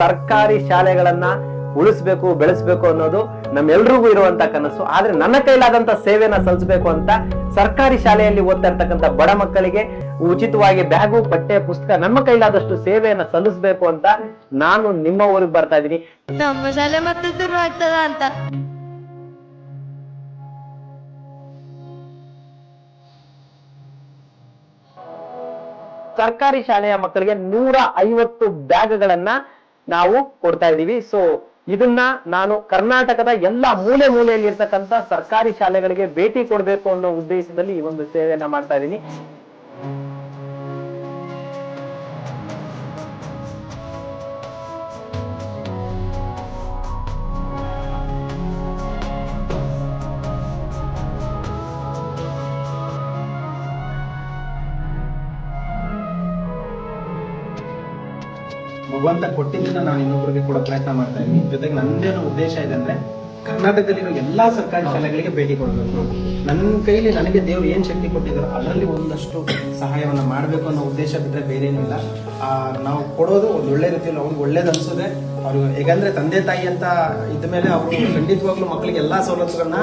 ಸರ್ಕಾರಿ ಶಾಲೆಗಳನ್ನ ಉಳಿಸ್ಬೇಕು ಬೆಳೆಸ್ಬೇಕು ಅನ್ನೋದು ನಮ್ಮೆಲ್ರಿಗೂ ಇರುವಂತ ಕನಸು. ಆದ್ರೆ ನನ್ನ ಕೈಲಾದಂತ ಸೇವೆನ ಸಲ್ಲಿಸಬೇಕು ಅಂತ ಸರ್ಕಾರಿ ಶಾಲೆಯಲ್ಲಿ ಓದ್ತಾ ಇರ್ತಕ್ಕಂಥ ಬಡ ಮಕ್ಕಳಿಗೆ ಉಚಿತವಾಗಿ ಬ್ಯಾಗು ಬಟ್ಟೆ ಪುಸ್ತಕ ನಮ್ಮ ಕೈಲಾದಷ್ಟು ಸೇವೆಯನ್ನ ಸಲ್ಲಿಸಬೇಕು ಅಂತ ನಾನು ನಿಮ್ಮ ಊರಿಗೆ ಬರ್ತಾ ಇದ್ದೀನಿ. ನಮ್ಮ ಶಾಲೆ ಮತ್ತೆ ಶುರು ಆಗ್ತದ ಅಂತ? ಸರ್ಕಾರಿ ಶಾಲೆಯ ಮಕ್ಕಳಿಗೆ ನೂರ ಐವತ್ತು ಬ್ಯಾಗ್ಗಳನ್ನ ನಾವು ಕೊಡ್ತಾ ಇದೀವಿ ಸೊ ಇದನ್ನ ನಾನು ಕರ್ನಾಟಕದ ಎಲ್ಲಾ ಮೂಲೆ ಮೂಲೆಯಲ್ಲಿ ಇರ್ತಕ್ಕಂಥ ಸರ್ಕಾರಿ ಶಾಲೆಗಳಿಗೆ ಭೇಟಿ ಕೊಡ್ಬೇಕು ಅನ್ನೋ ಉದ್ದೇಶದಲ್ಲಿ ಈ ಒಂದು ಸೇವೆಯನ್ನ ಮಾಡ್ತಾ ಇದ್ದೀನಿ. ಭಗವಂತ ಕೊಟ್ಟಿದ್ದನ್ನ ನಾನು ಇನ್ನೊಬ್ಬರಿಗೆ ಕೊಡೋ ಪ್ರಯತ್ನ ಮಾಡ್ತಾ ಇದ್ದೀನಿ. ಜೊತೆಗೆ ನಂದೇನು ಉದ್ದೇಶ ಇದೆ ಅಂದ್ರೆ ಕರ್ನಾಟಕದಲ್ಲಿರೋ ಎಲ್ಲಾ ಸರ್ಕಾರಿ ಶಾಲೆಗಳಿಗೆ ಭೇಟಿ ಕೊಡಬೇಕು. ನನ್ನ ಕೈಲಿ ನನಗೆ ದೇವರು ಏನ್ ಶಕ್ತಿ ಕೊಟ್ಟಿದ್ದಾರೋ ಅದರಲ್ಲಿ ಒಂದಷ್ಟು ಸಹಾಯವನ್ನ ಮಾಡಬೇಕು ಅನ್ನೋ ಉದ್ದೇಶ ಬಿಟ್ರೆ ಬೇರೆ ಏನೂ ಇಲ್ಲ. ಆ, ನಾವು ಕೊಡೋದು ಒಂದು ಒಳ್ಳೆ ರೀತಿಯಲ್ಲಿ ಅವ್ರಿಗೆ ಒಳ್ಳೇದು ಅನ್ಸೋದೆ ಅವ್ರು ಹೇಗಂದ್ರೆ ತಂದೆ ತಾಯಿ ಅಂತ ಇದ್ಮೇಲೆ ಅವರು ಖಂಡಿತವಾಗ್ಲೂ ಮಕ್ಕಳಿಗೆ ಎಲ್ಲಾ ಸವಲತ್ತುಗಳನ್ನ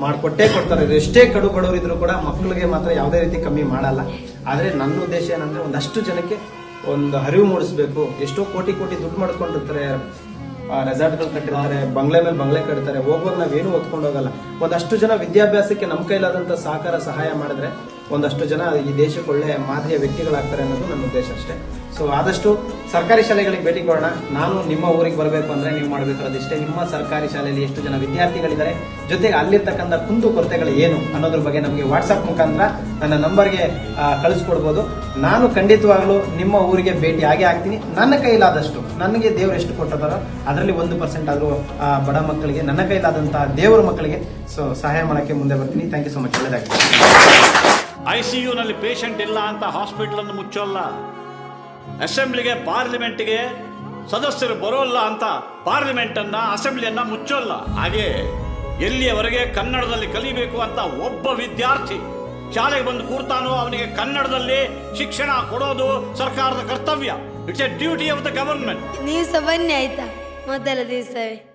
ಮಾಡ್ಕೊಟ್ಟೇ ಕೊಡ್ತಾರೆ. ಎಷ್ಟೇ ಕಡು ಬಡವರಿದ್ರು ಕೂಡ ಮಕ್ಕಳಿಗೆ ಮಾತ್ರ ಯಾವುದೇ ರೀತಿ ಕಮ್ಮಿ ಮಾಡಲ್ಲ. ಆದ್ರೆ ನನ್ನ ಉದ್ದೇಶ ಏನಂದ್ರೆ ಒಂದಷ್ಟು ಜನಕ್ಕೆ ಒಂದು ಅರಿವು ಮೂಡಿಸ್ಬೇಕು. ಎಷ್ಟೋ ಕೋಟಿ ಕೋಟಿ ದುಡ್ಡು ಮಾಡ್ಕೊಂಡಿರ್ತಾರೆ. ರೆಸಾರ್ಟ್ಗಳು ಕಟ್ಟಿರ್ತಾರೆ, ಬಂಗ್ಲೆ ಮೇಲೆ ಬಂಗ್ಲೆ ಕಟ್ತಾರೆ. ನಾವು ನಾವೇನು ಓದ್ಕೊಂಡು ಹೋಗಲ್ಲ. ಒಂದಷ್ಟು ಜನ ವಿದ್ಯಾಭ್ಯಾಸಕ್ಕೆ ನಮ್ಮ ಕೈಲಾದಂತ ಸಹಕಾರ, ಸಹಾಯ ಮಾಡಿದ್ರೆ ಒಂದಷ್ಟು ಜನ ಈ ದೇಶಕ್ಕೆ ಒಳ್ಳೆ ಮಾದರಿಯ ವ್ಯಕ್ತಿಗಳಾಗ್ತಾರೆ ಅನ್ನೋದು ನನ್ನ ಉದ್ದೇಶ ಅಷ್ಟೇ. ಸೊ ಆದಷ್ಟು ಸರ್ಕಾರಿ ಶಾಲೆಗಳಿಗೆ ಭೇಟಿ ಕೊಡೋಣ. ನಾನು ನಿಮ್ಮ ಊರಿಗೆ ಬರಬೇಕು ಅಂದರೆ ನೀವು ಮಾಡಬೇಕಾದಿಷ್ಟೇ ನಿಮ್ಮ ಸರ್ಕಾರಿ ಶಾಲೆಯಲ್ಲಿ ಎಷ್ಟು ಜನ ವಿದ್ಯಾರ್ಥಿಗಳಿದ್ದಾರೆ, ಜೊತೆಗೆ ಅಲ್ಲಿರ್ತಕ್ಕಂಥ ಕುಂದು ಕೊರತೆಗಳು ಏನು ಅನ್ನೋದ್ರ ಬಗ್ಗೆ ನಮಗೆ ವಾಟ್ಸಪ್ ಮುಖಾಂತರ ನನ್ನ ನಂಬರ್ಗೆ ಕಳಿಸ್ಕೊಡ್ಬೋದು. ನಾನು ಖಂಡಿತವಾಗ್ಲೂ ನಿಮ್ಮ ಊರಿಗೆ ಭೇಟಿ ಆಗೇ ಆಗ್ತೀನಿ. ನನ್ನ ಕೈಲಾದಷ್ಟು, ನನಗೆ ದೇವರು ಎಷ್ಟು ಕೊಟ್ಟಿದಾರೋ ಅದರಲ್ಲಿ ಒಂದು ಪರ್ಸೆಂಟ್ ಆದರೂ ಬಡ ಮಕ್ಕಳಿಗೆ, ನನ್ನ ಕೈಲಾದಂತಹ ದೇವರ ಮಕ್ಕಳಿಗೆ, ಸೊ, ಸಹಾಯ ಮಾಡೋಕ್ಕೆ ಮುಂದೆ ಬರ್ತೀನಿ. ಥ್ಯಾಂಕ್ ಯು ಸೊ ಮಚ್ ಒಳ್ಳೆದಾಗ್ತದೆ ಐ ಸಿ ಯುನಲ್ಲಿ ಪೇಷಂಟ್ ಇಲ್ಲ ಅಂತ ಹಾಸ್ಪಿಟಲ್ ಅನ್ನು ಮುಚ್ಚೋಲ್ಲ. ಅಸೆಂಬ್ಲಿಗೆ ಪಾರ್ಲಿಮೆಂಟ್ಗೆ ಸದಸ್ಯರು ಬರೋಲ್ಲ ಅಂತ ಪಾರ್ಲಿಮೆಂಟನ್ನು, ಅಸೆಂಬ್ಲಿಯನ್ನ ಮುಚ್ಚೋಲ್ಲ. ಹಾಗೆ ಎಲ್ಲಿಯವರೆಗೆ ಕನ್ನಡದಲ್ಲಿ ಕಲಿಬೇಕು ಅಂತ ಒಬ್ಬ ವಿದ್ಯಾರ್ಥಿ ಶಾಲೆಗೆ ಬಂದು ಕೂರ್ತಾನೋ ಅವನಿಗೆ ಕನ್ನಡದಲ್ಲಿ ಶಿಕ್ಷಣ ಕೊಡೋದು ಸರ್ಕಾರದ ಕರ್ತವ್ಯ. It's a duty of the government ನೀವು ಸಹ ಬನ್ನಿ ಆಯ್ತಾ? ಮೊದಲ ದಿವಸವೇ.